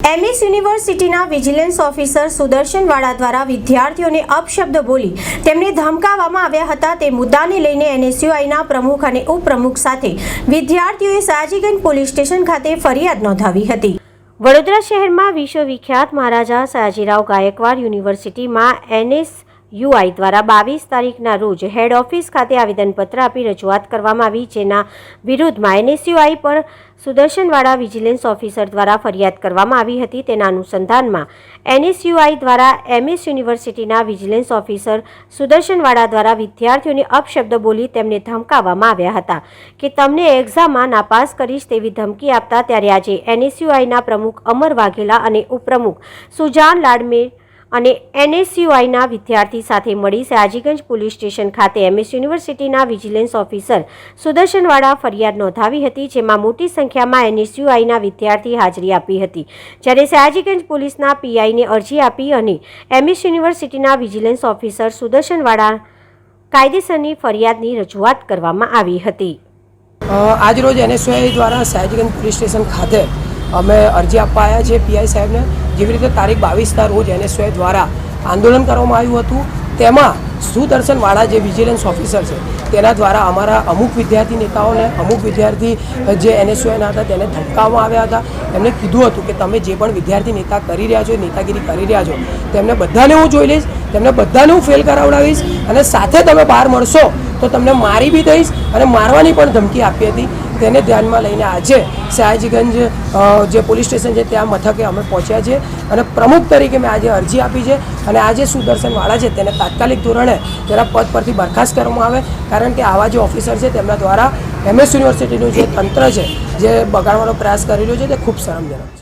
MS યુનિવર્સિટીના vigilance officer સુદર્શનવાળા દ્વારા વિદ્યાર્થીઓને અપશબ્દ બોલી તેમને ધમકાવવામાં આવ્યા હતા તે મુદ્દાને લઈને એનએસયુઆઈના પ્રમુખ અને ઉપપ્રમુખ સાથે વિદ્યાર્થીઓએ સયાજીગંજ પોલીસ સ્ટેશન ખાતે ફરિયાદ નોંધાવી હતી. વડોદરા શહેરમાં વિશ્વવિખ્યાત મહારાજા સયાજીરાવ ગાયકવાડ યુનિવર્સિટીમાં એનએસ યુઆઈ દ્વારા બાવીસ તારીખના રોજ હેડ ઓફિસ ખાતે આવેદનપત્ર આપી રજૂઆત કરવામાં આવી, જેના વિરુદ્ધમાં એનએસયુઆઈ પર સુદર્શનવાળા વિજિલન્સ ઓફિસર દ્વારા ફરિયાદ કરવામાં આવી હતી. તેના અનુસંધાનમાં એનએસયુઆઈ દ્વારા એમએસ યુનિવર્સિટીના વિજિલન્સ ઓફિસર સુદર્શનવાળા દ્વારા વિદ્યાર્થીઓને અપશબ્દ બોલી તેમને ધમકાવવામાં આવ્યા હતા કે તમને એક્ઝામમાં નાપાસ કરીશ તેવી ધમકી આપતા, ત્યારે આજે એનએસયુઆઈના પ્રમુખ અમર વાઘેલા અને ઉપપ્રમુખ સુજાન લાડમે અને એનએસયુઆઈના વિદ્યાર્થી સાથે મળી સયાજીગંજ પોલીસ સ્ટેશન ખાતે એમએસ યુનિવર્સિટીના વિજિલન્સ ઓફિસર સુદર્શનવાળા ફરિયાદ નોંધાવી હતી, જેમાં મોટી સંખ્યામાં એનએસયુઆઈના વિદ્યાર્થી હાજરી આપી હતી. જ્યારે સયાજીગંજ પોલીસના પીઆઈને અરજી આપી અને એમએસ યુનિવર્સિટીના વિજિલન્સ ઓફિસર સુદર્શનવાળા કાયદેસરની ફરિયાદની રજૂઆત કરવામાં આવી હતી. આજરોજ એનએસયુઆઈ દ્વારા સયાજીગંજ પોલીસ સ્ટેશન ખાતે અમે અરજી આપવા આવ્યા છીએ પીઆઈ સાહેબને. જેવી રીતે તારીખ બાવીસના રોજ એનએસયુઆઈ દ્વારા આંદોલન કરવામાં આવ્યું હતું, તેમાં સુદર્શનવાળા જે વિજિલન્સ ઓફિસર છે, તેના દ્વારા અમારા અમુક વિદ્યાર્થી નેતાઓને, અમુક વિદ્યાર્થી જે એનએસયુઆઈના હતા, તેને ધમકાવવામાં આવ્યા હતા. એમને કીધું હતું કે તમે જે પણ વિદ્યાર્થી નેતા કરી રહ્યા છો, નેતાગીરી કરી રહ્યા છો, તેમને બધાને હું જોઈ લઈશ, તેમને બધાને હું ફેલ કરાવડાવીશ અને સાથે તમે બહાર મળશો, તો તમને મારી બી દઈશ અને મારવાની પણ ધમકી આપી હતી. તેને ધ્યાનમાં લઈને આજે સયાજીગંજ જે પોલીસ સ્ટેશન છે ત્યાં મથકે અમે પહોંચ્યા છીએ અને પ્રમુખ તરીકે મેં આજે અરજી આપી છે અને આજે સુદર્શનવાળા છે તેને તાત્કાલિક ધોરણે તેના પદ પરથી બરખાસ્ત કરવામાં આવે. કારણ કે આવા જે ઓફિસર છે તેમના દ્વારા એમએસ યુનિવર્સિટીનું જે તંત્ર છે, જે બગાડવાનો પ્રયાસ કરી રહ્યો છે, તે ખૂબ શરમજનક છે.